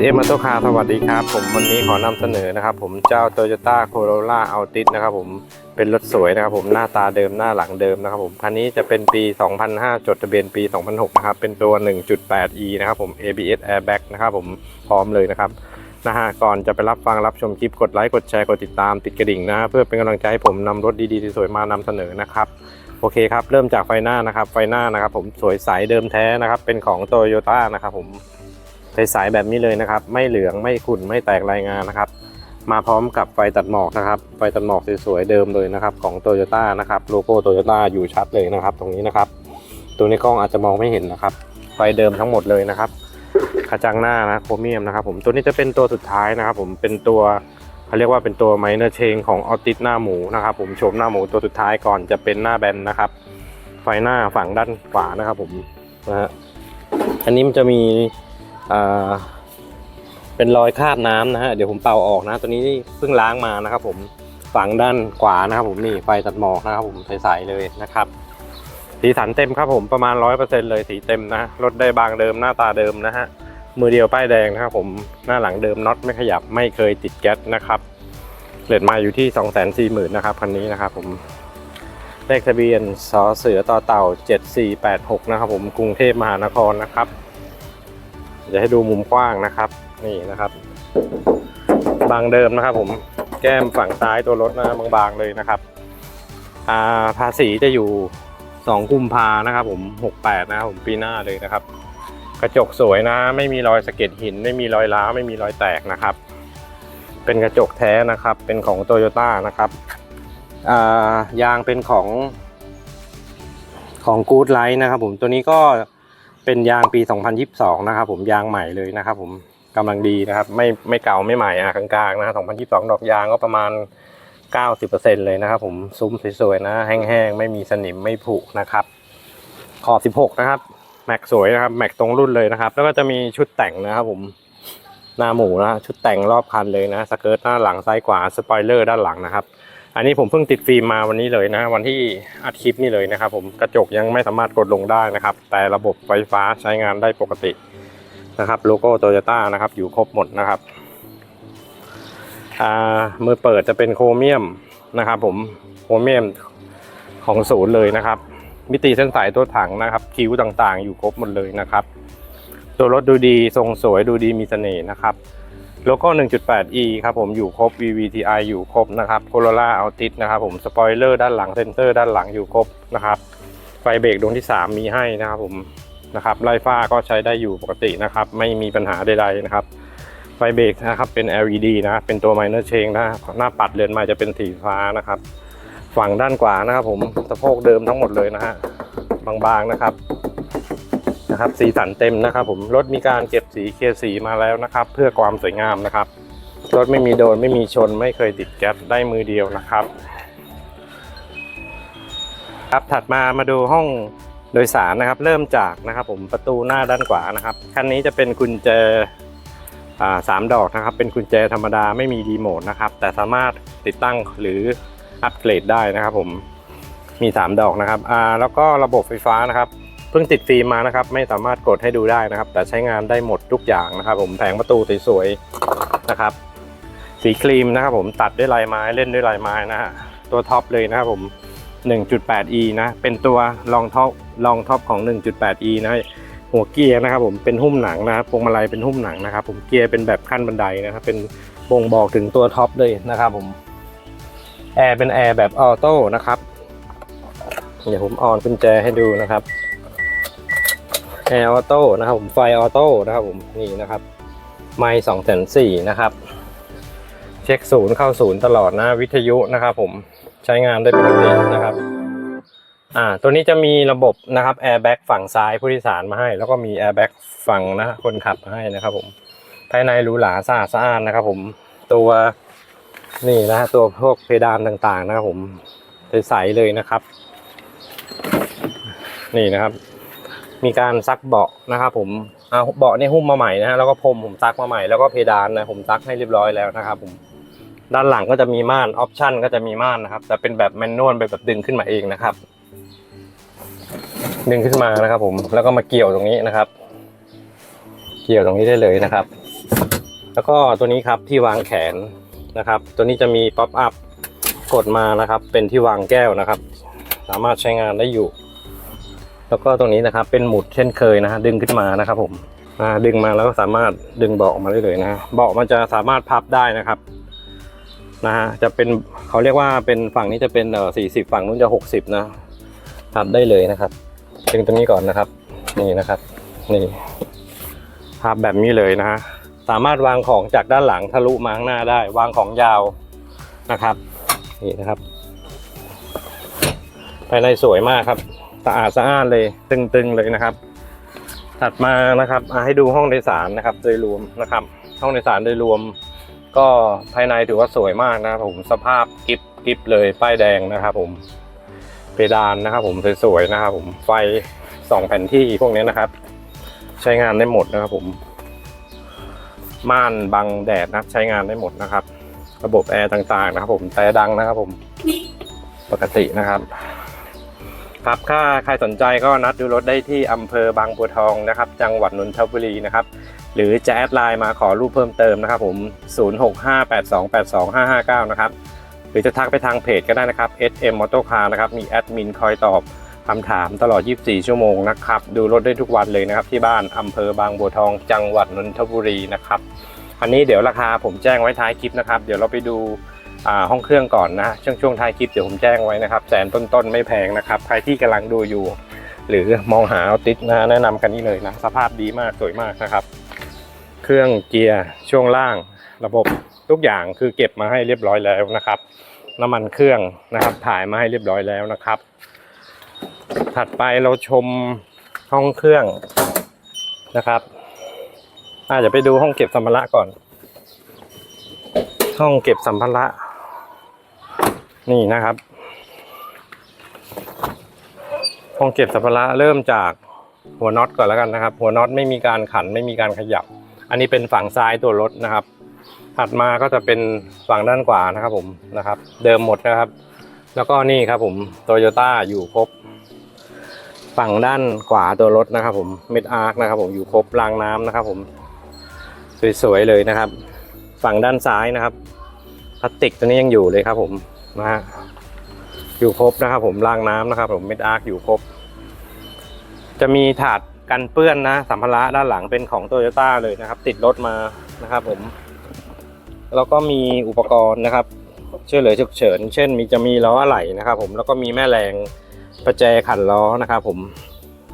SM Auto Car สวัสดีครับ ผมวันนี้ขอนำเสนอนะครับ ผมเจ้า Toyota Corolla Altis นะครับผมเป็นรถสวยนะครับผมหน้าตาเดิมหน้าหลังเดิมนะครับผมคันนี้จะเป็นปี 2005 จดทะเบียนปี 2006 นะครับ เป็นตัว 1.8e นะครับผม ABS Airbag นะครับผมพร้อมเลยนะครับนะฮะก่อนจะไปรับฟังรับชมคลิปกดไลค์กดแชร์กดติดตามติดกระดิ่งนะฮะเพื่อเป็นกำลังใจให้ผมนำรถดีๆสวยๆมานำเสนอนะครับ โอเคครับ เริ่มจากไฟหน้านะครับ ไฟหน้านะครับ ผมสวยใสเดิมแท้นะครับ เป็นของ Toyota นะครับผมใสๆแบบนี้เลยนะครับ ไม่เหลืองไม่ขุ่นไม่แตกรายงานนะครับ มาพร้อมกับไฟตัดหมอกนะครับ ไฟตัดหมอกสวยๆเดิมเลยนะครับ ของโตโยต้านะครับ โลโก้โตโยต้าอยู่ชัดเลยนะครับ ตรงนี้นะครับ ตัวในกล้องอาจจะมองไม่เห็นนะครับ ไฟเดิมทั้งหมดเลยนะครับกระจังหน้านะโครเมียมนะครับ ผมตัวนี้จะเป็นตัวสุดท้ายนะครับ ผมเป็นตัว เขาเรียกว่าเป็นตัวไมเนอร์เชงของออติสหน้าหมูนะครับผมโฉมหน้าหมูตัวสุดท้ายก่อนจะเป็นหน้าแบนนะครับ ไฟหน้าฝั่งด้านขวานะครับผมนะฮะอันนี้มันจะมีอ่าเป็นรอยคาบน้ำนะฮะเดี๋ยวผมเป่าออกนะตัวนี้เพิ่งล้างมานะครับผมฝั่งด้านขวานะครับผมนี่ไฟตัดหมอกนะครับผมใสๆเลยนะครับ สีสันเต็มครับผมประมาณร้อยเปอร์เซ็นเลยสีเต็มนะรถได้บางเดิมหน้าตาเดิมนะฮะ มือเดียวป้ายแดงนะครับผมหน้าหลังเดิมน็อตไม่ขยับไม่เคยติดแก๊สนะครับเลทมาอยู่ที่ 2 4 0 0 0 0นะครับคันนี้นะครับผมเลขทะเบียนสเสือต่อเต่า 7486 นะครับผมกรุงเทพมหานครนะครับจะให้ดูมุมกว้างนะครับ นี่นะครับ บางเดิมนะครับ ผมแก้มฝั่งซ้ายตัวรถนะบางๆเลยนะครับอ่าภาษีจะอยู่ 2 กุมภานะครับ ผม 68 นะครับผมปีหน้าเลยนะครับ กระจกสวยนะ ไม่มีรอยสะเก็ดหิน ไม่มีรอยร้าวไม่มีรอยแตกนะครับ เป็นกระจกแท้นะครับ เป็นของโตโยต้านะครับยางเป็นของของกู๊ดไลท์นะครับ ผมตัวนี้ก็เป็นยางปี 2022 นะครับ ผมยางใหม่เลยนะครับ ผมกำลังดีนะครับ ไม่ไม่เก่าไม่ใหม่อะกลางๆนะ2022 ดอกยางก็ประมาณ 90%เลยนะครับ ผมซุ้มสวยๆนะ แห้งๆ ไม่มีสนิมไม่ผุนะครับ ขอบ 16 นะครับ แม็กสวยนะครับแม็กตรงรุ่นเลยนะครับ แล้วก็จะมีชุดแต่งนะครับผมหน้าหมูนะชุดแต่งรอบคันเลยนะสเกิร์ตหน้าหลังซ้ายขวาสปอยเลอร์ด้านหลังนะครับ อันนี้ผมเพิ่งติดฟิล์มมาวันนี้เลยนะ วันที่อัดคลิปนี่เลยนะครับ ผมกระจกยังไม่สามารถกดลงได้นะครับ แต่ระบบไฟฟ้าใช้งานได้ปกตินะครับโลโก้โตโยต้านะครับ อยู่ครบหมดนะครับอ่ามือเปิดจะเป็นโครเมียมนะครับ ผมโครเมียมของศูนย์เลยนะครับ มิติเส้นสายตัวถังนะครับคิ้วต่างๆ อยู่ครบหมดเลยนะครับตัวรถดูดีทรงสวยดูดีมีเสน่ห์นะครับโลโก้ 1.8e ครับผมอยู่ครบ VVTi อยู่ครบนะครับ Corolla Altis นะครับผมสปอยเลอร์ด้านหลังเซนเซอร์ด้านหลังอยู่ครบนะครับ ไฟเบรกดวงที่ 3 มีให้นะครับผมนะครับไล่ฟ้าก็ใช้ได้อยู่ปกตินะครับ ไม่มีปัญหาใดๆนะครับ ไฟเบรกนะครับเป็น LED นะ เป็นตัว minor change นะหน้าปัดเรือนใหม่จะเป็นสีฟ้านะครับ ฝั่งด้านขวานะครับ ผมสะโพกเดิมทั้งหมดเลยนะฮะบางๆนะครับนะครับ สีสันเต็มนะครับ ผมรถมีการเก็บสีเคลียร์สีมาแล้วนะครับ เพื่อความสวยงามนะครับรถไม่มีโดนไม่มีชนไม่เคยติดแก๊สได้มือเดียวนะครับ ครับถัดมามาดูห้องโดยสารนะครับ เริ่มจากนะครับ ผมประตูหน้าด้านขวานะครับคันนี้จะเป็นกุญแจอสามดอกนะครับ เป็นกุญแจธรรมดาไม่มีรีโมทนะครับ แต่สามารถติดตั้งหรือ อัปเกรดได้นะครับผมมี 3 ดอกนะครับอ่าแล้วก็ระบบไฟฟ้านะครับเพิ่งติดฟิล์มมานะครับ ไม่สามารถกดให้ดูได้นะครับ แต่ใช้งานได้หมดทุกอย่างนะครับ ผมแผงประตูสวยๆนะครับ สีครีมนะครับผมตัดด้วยลายไม้เล่นด้วยลายไม้นะฮะตัวท็อปเลยนะครับผม 1.8e นะ เป็นตัวรองท็อปรองท็อปของ 1.8e นะหัวเกียร์นะครับผมเป็นหุ้มหนังนะครับพวงมาลัยเป็นหุ้มหนังนะครับ ผมเกียร์เป็นแบบขั้นบันไดนะครับ เป็นบ่งบอกถึงตัวท็อปเลยนะครับผม แอร์เป็นแอร์แบบออโต้นะครับ เดี๋ยวผมออนกุญแจให้ดูนะครับแอร์ออโต้นะครับผมไฟออโต้นะครับผมนี่นะครับ ไม่สองแสนสี่นะครับ เช็คศูนย์เข้าศูนย์ตลอดนะวิทยุนะครับผมใช้งานได้ปกตินะครับอ่าตัวนี้จะมีระบบนะครับแอร์แบ็กฝั่งซ้ายผู้โดยสารมาให้ แล้วก็มีแอร์แบ็กฝั่งนะคนขับมาให้นะครับผมภายในหรูหราสะอาดสะอานนะครับผมตัว นี่นะฮะตัวพวกเพดานต่างๆ นะครับผมใสๆเลยนะครับ นี่นะครับ มีการซักเบาะนะครับผมเอาเบาะนี่หุ้มมาใหม่นะฮะแล้วก็พรมผมซักมาใหม่แล้วก็เพดานนะผมซักให้เรียบร้อยแล้วนะครับผมด้านหลังก็จะมีม่านออปชั่นก็จะมีม่านนะครับ แต่เป็นแบบแมนนวลเป็นแบบดึงขึ้นมาเองนะครับ ดึงขึ้นมานะครับ ผมแล้วก็มาเกี่ยวตรงนี้นะครับ เกี่ยวตรงนี้ได้เลยนะครับ แล้วก็ตัวนี้ครับที่วางแขน นะครับ ตัวนี้จะมีป๊อปอัพกดมานะครับ เป็นที่วางแก้วนะครับ สามารถใช้งานได้อยู่ แล้วก็ตรงนี้นะครับ เป็นหมุดเช่นเคยนะฮะดึงขึ้นมานะครับ ผมดึงมาแล้วก็สามารถดึงเบาะออกมาได้เลยนะฮะเบาะมันจะสามารถพับได้นะครับนะฮะจะเป็นเขาเรียกว่าเป็นฝั่งนี้จะเป็นเอ่อสี่สิบฝั่งนู้นจะหกสิบนะพับได้เลยนะครับดึงตรงนี้ก่อนนะครับ นี่นะครับ นี่พับแบบนี้เลยนะฮะ สามารถวางของจากด้านหลังทะลุมาข้างหน้าได้ วางของยาวนะครับ นี่นะครับภายในสวยมากครับสะอาดสะอ้านเลยตึงๆเลยนะครับ ถัดมานะครับให้ดูห้องโดยสารนะครับ โดยรวมนะครับ ห้องโดยสารโดยรวม ก็ภายในถือว่าสวยมากนะครับผมสภาพกิฟกิฟเลยป้ายแดงนะครับ ผมเพดานนะครับผมสวยๆนะครับ ผมไฟสองแผ่นที่พวกนี้นะครับ ใช้งานได้หมดนะครับผม ม่านบังแดดนะใช้งานได้หมดนะครับ ระบบแอร์ต่างๆนะครับ ผมแต่ดังนะครับ ผมปกตินะครับ ครับถ้าใครสนใจก็นัดดูรถได้ที่อำเภอบางบัวทองนะครับ จังหวัดนนทบุรีนะครับ หรือจะแอดไลน์มาขอรูปเพิ่มเติมนะครับ ผม 0658282559 นะครับหรือจะทักไปทางเพจก็ได้นะครับ SM Motor Car นะครับ มีแอดมินคอยตอบ คำถามตลอด 24 ชั่วโมงนะครับ ดูรถได้ทุกวันเลยนะครับ ที่บ้านอำเภอบางบัวทองจังหวัดนนทบุรีนะครับ อันนี้เดี๋ยวราคาผมแจ้งไว้ท้ายคลิปนะครับ เดี๋ยวเราไปดูห้องเครื่องก่อนนะ ช่วงช่วงท้ายคลิปเดี๋ยวผมแจ้งไว้นะครับแสนต้นๆไม่แพงนะครับ ใครที่กำลังดูอยู่ หรือมองหาเอาติดนะแนะนำกันนี้เลยนะ สภาพดีมากสวยมากนะครับ เครื่องเกียร์ช่วงล่างระบบทุกอย่างคือเก็บมาให้เรียบร้อยแล้วนะครับ น้ำมันเครื่องนะครับถ่ายมาให้เรียบร้อยแล้วนะครับ ถัดไปเราชมห้องเครื่องนะครับอาจจะไปดูห้องเก็บสัมภาระก่อน ห้องเก็บสัมภาระ นี่นะครับ ห้องเก็บสัมภาระเริ่มจากหัวน็อตก่อนแล้วกันนะครับ หัวน็อตไม่มีการขันไม่มีการขยับ อันนี้เป็นฝั่งซ้ายตัวรถนะครับ ถัดมาก็จะเป็นฝั่งด้านขวานะครับผมนะครับ เดิมหมดนะครับ แล้วก็นี่ครับผมโตโยต้าอยู่ครบ ฝั่งด้านขวาตัวรถนะครับผมเม็ดอาร์คนะครับผมอยู่ครบรางน้ำนะครับผมสวยๆเลยนะครับ ฝั่งด้านซ้ายนะครับพลาสติกตัวนี้ยังอยู่เลยครับผมนะฮะอยู่ครบนะครับผมรางน้ำนะครับ ผมเม็ดอาร์คอยู่ครบ จะมีถาดกันเปื้อนนะสัมภาระด้านหลังเป็นของโตโยต้าเลยนะครับ ติดรถมานะครับผมแล้วก็มีอุปกรณ์นะครับช่วยเหลือฉุกเฉิน เช่น มีจะมีล้ออะไหล่นะครับ ผมแล้วก็มีแม่แรง ประแจขันล้อนะครับผม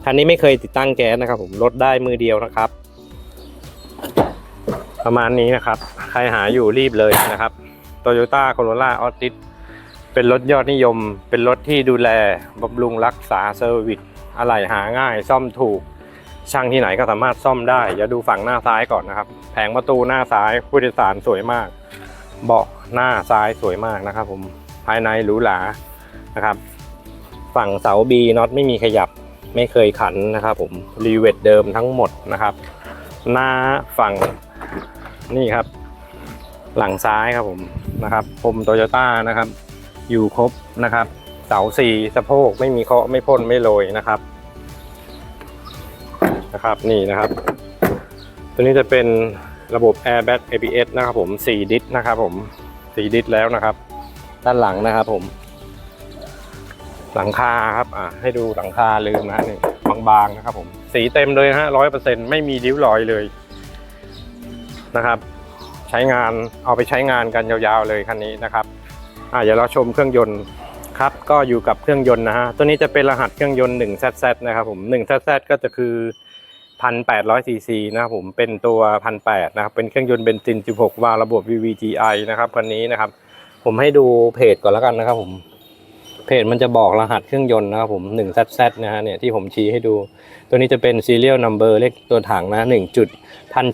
คันนี้ไม่เคยติดตั้งแก๊สนะครับผมรถได้มือเดียวนะครับ ประมาณนี้นะครับ ใครหาอยู่รีบเลยนะครับ Toyota Corolla Altis เป็นรถยอดนิยม เป็นรถที่ดูแลบำรุงรักษาเซอร์วิสอะไหล่หาง่าย ซ่อมถูก ช่างที่ไหนก็สามารถซ่อมได้ อย่าดูฝั่งหน้าซ้ายก่อนนะครับ แผงประตูหน้าซ้ายผู้โดยสารสวยมาก เบาะหน้าซ้ายสวยมากนะครับ ผมภายในหรูหรานะครับ ฝั่งเสาบีน็อตไม่มีขยับไม่เคยขันนะครับผมรีเวทเดิมทั้งหมดนะครับ หน้าฝั่งนี่ครับ หลังซ้ายครับผมนะครับผมโตโยต้านะครับ อยู่ครบนะครับ เสาสี่สะโพกไม่มีเคาะไม่พ่นไม่โรยนะครับนะครับนี่นะครับ ตัวนี้จะเป็นระบบ Airbag ABS นะครับผม4ดิสนะครับผม4ดิสแล้วนะครับ ด้านหลังนะครับผม หลังคาครับอ่าให้ดูหลังคาลืมนะนี่บางๆนะครับผมสีเต็มเลยฮะร้อยเปอร์เซ็นไม่มีริ้วรอยเลยนะครับ ใช้งานเอาไปใช้งานกันยาวๆเลยคันนี้นะครับอ่าเดี๋ยวเราชมเครื่องยนต์ครับก็อยู่กับเครื่องยนต์นะฮะตัวนี้จะเป็นรหัสเครื่องยนต์ 1ZZ นะครับผม 1ZZ ก็จะคือ1,800ซีซีนะครับผมเป็นตัว1,800นะครับเป็นเครื่องยนต์เบนซิน 16 วาล์วระบบ VVTi นะครับคันนี้นะครับ ผมให้ดูเพจก่อนแล้วกันนะครับผม เพจมันจะบอกรหัสเครื่องยนต์นะครับผม 1ZZ นะฮะเนี่ยที่ผมชี้ให้ดู ตัวนี้จะเป็น serial number เลขตัวถังนะ1จุด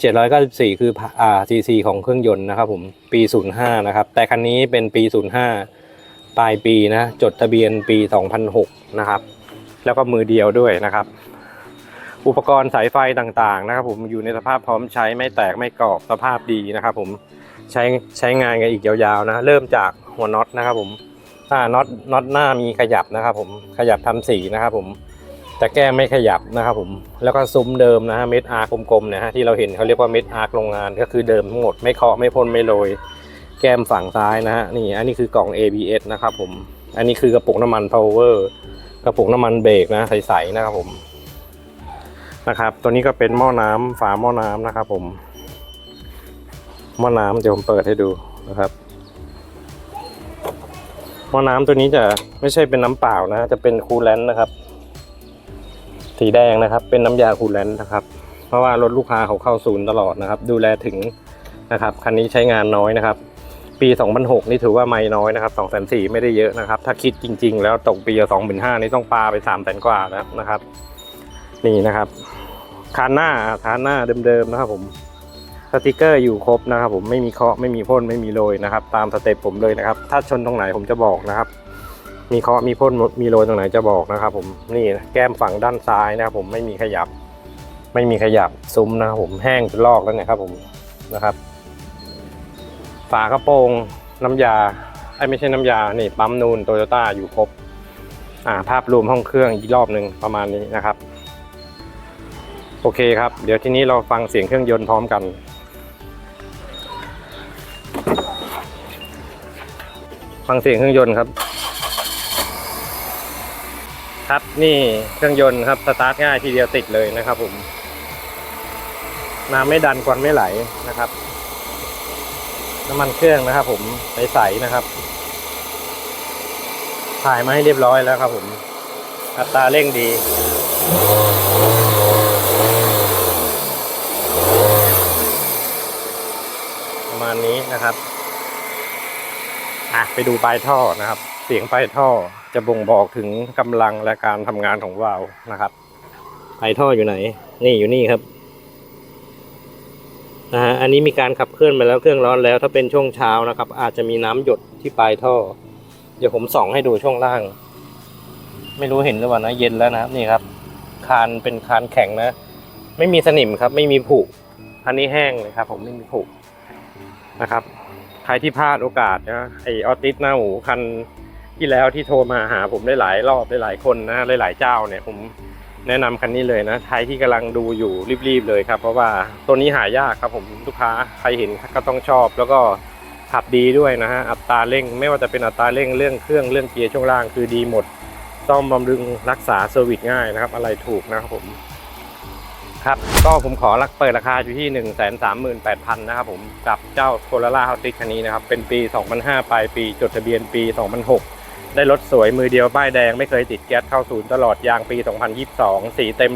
1,794 คืออ่า cc ของเครื่องยนต์นะครับผมปี 05 นะครับ แต่คันนี้เป็นปี 05 ปลายปีนะ จดทะเบียนปี 2006 นะครับ แล้วก็มือเดียวด้วยนะครับ อุปกรณ์สายไฟต่างๆนะครับผมอยู่ในสภาพพร้อมใช้ไม่แตกไม่กรอบสภาพดีนะครับผมใช้ใช้งานกันอีกยาวๆนะ เริ่มจากหัวน็อตนะครับผม อ่าน็อตน็อตหน้ามีขยับนะครับ ผมขยับทำสีนะครับ ผมแต่แก้ไม่ขยับนะครับผมแล้วก็ซุ้มเดิมนะฮะเม็ดอาร์กลมๆนะฮะที่เราเห็นเขาเรียกว่าเม็ดอาร์กโรงงานก็คือเดิมทั้งหมดไม่เคาะไม่พ่นไม่โรยแก้มฝั่งซ้ายนะฮะนี่อันนี้คือกล่อง ABS นะครับผมอันนี้คือกระปุกน้ำมัน power กระปุกน้ำมันเบรกนะใสๆนะครับผมนะครับ ตัวนี้ก็เป็นหม้อน้ำฝาหม้อน้ำนะครับผมหม้อน้ำเดี๋ยวผมเปิดให้ดูนะครับ ม้อน้ำตัวนี้จะไม่ใช่เป็นน้ำเปล่านะจะเป็นคูลแลนต์นะครับ สีแดงนะครับ เป็นน้ำยาคูลแลนต์นะครับ เพราะว่ารถลูกค้าเขาเข้าศูนย์ตลอดนะครับ ดูแลถึงนะครับคันนี้ใช้งานน้อยนะครับ ปี 2006 นี่ถือว่าไม่น้อยนะครับ2 4 0 0ไม่ได้เยอะนะครับ ถ้าคิดจริง ๆ แล้วตกปี25,000นี่ต้องปาไป3 0 0 0 0กว่าแล้วนะครับ นี่นะครับคานหน้าคานหน้าเดิมๆนะครับผม สติกเกอร์อยู่ครบนะครับ ผมไม่มีเคาะไม่มีพ่นไม่มีโรยนะครับ ตามสเต็ปผมเลยนะครับ ถ้าชนตรงไหนผมจะบอกนะครับ มีเคาะมีพ่นมีโรยตรงไหนจะบอกนะครับ ผมนี่แก้มฝั่งด้านซ้ายนะครับ ผมไม่มีขยับ ไม่มีขยับซุ้มนะครับผมแห้งจนลอกแล้วเนี่ยครับ ผมนะครับ ฝากระโปรงน้ำยาไอ้ไม่ใช่น้ำยานี่ปั๊มนูนโตโยต้าอยู่ครบอ่าภาพรวมห้องเครื่องอีกรอบหนึ่งประมาณนี้นะครับ โอเคครับ เดี๋ยวทีนี้เราฟังเสียงเครื่องยนต์พร้อมกัน ฟังเสียงเครื่องยนต์ครับ ครับนี่เครื่องยนต์ครับสตาร์ทง่ายทีเดียวติดเลยนะครับ ผมน้ำไม่ดันควันไม่ไหลนะครับน้ำมันเครื่องนะครับ ผมใสๆนะครับ ถ่ายมาให้เรียบร้อยแล้วครับ ผม อัตราเร่งดีประมาณนี้นะครับ อะไปดูปลายท่อนะครับ เสียงปลายท่อจะบ่งบอกถึงกำลังและการทำงานของวาล์วนะครับปลายท่ออยู่ไหน นี่อยู่นี่ครับนะฮะอันนี้มีการขับเคลื่อนไปแล้วเครื่องร้อนแล้ว ถ้าเป็นช่วงเช้านะครับ อาจจะมีน้ำหยดที่ปลายท่อ เดี๋ยวผมส่องให้ดูช่วงล่าง ไม่รู้เห็นหรือเปล่านะเย็นแล้วนะครับ นี่ครับ คานเป็นคานแข็งนะ ไม่มีสนิมครับ ไม่มีผุอันนี้แห้งเลยครับ ผมไม่มีผุนะครับ ใครที่พลาดโอกาสนะไอออติสหน้าหมูคันที่แล้วที่โทรมาหาผมได้หลายรอบได้หลายคนนะหลายๆเจ้าเนี่ยผมแนะนำคันนี้เลยนะใครที่กำลังดูอยู่รีบๆเลยครับ เพราะว่าตัวนี้หายากครับผมลูกค้าใครเห็นก็ต้องชอบ แล้วก็ขับดีด้วยนะฮะอัตราเร่ง ไม่ว่าจะเป็นอัตราเร่งเรื่องเครื่องเรื่องเกียร์ช่วงล่างคือดีหมดซ่อมบำรุงรักษาเซอร์วิสง่ายนะครับ อะไรถูกนะครับผม ครับ ก็ผมขอรักเปิดราคาอยู่ที่ 1 3 8 0 0 0 นะครับผมกับเจ้าโคลาล่าฮ u ติคันนี้นะครับ เป็นปี 2005 ปลายปีจดทะเบียนปี 2006 ได้รถสวยมือเดียวป้ายแดงไม่เคยติดแก๊สเข้าศูนย์ตลอดยางปี 2022 สีเต็ม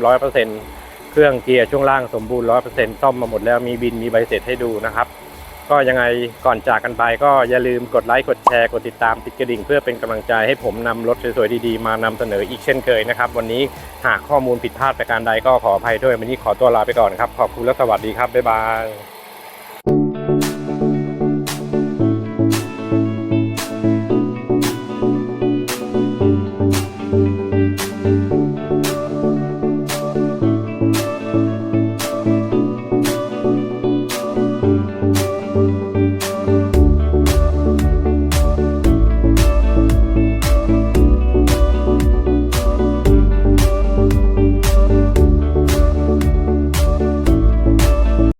100%เครื่องเกียร์ช่วงล่างสมบูรณ์ 100%ซ่อมมาหมดแล้วมีบินมีใบเสร็จให้ดูนะครับ ก็ยังไงก่อนจากกันไปก็อย่าลืมกดไลค์กดแชร์กดติดตามติดกระดิ่ง เพื่อเป็นกำลังใจให้ผมนำรถสวยๆดีๆมานำเสนออีกเช่นเคยนะครับวันนี้หากข้อมูลผิดพลาดประการใดก็ขออภัยด้วยวันนี้ขอตัวลาไปก่อนครับขอบคุณและสวัสดีครับบ๊ายบาย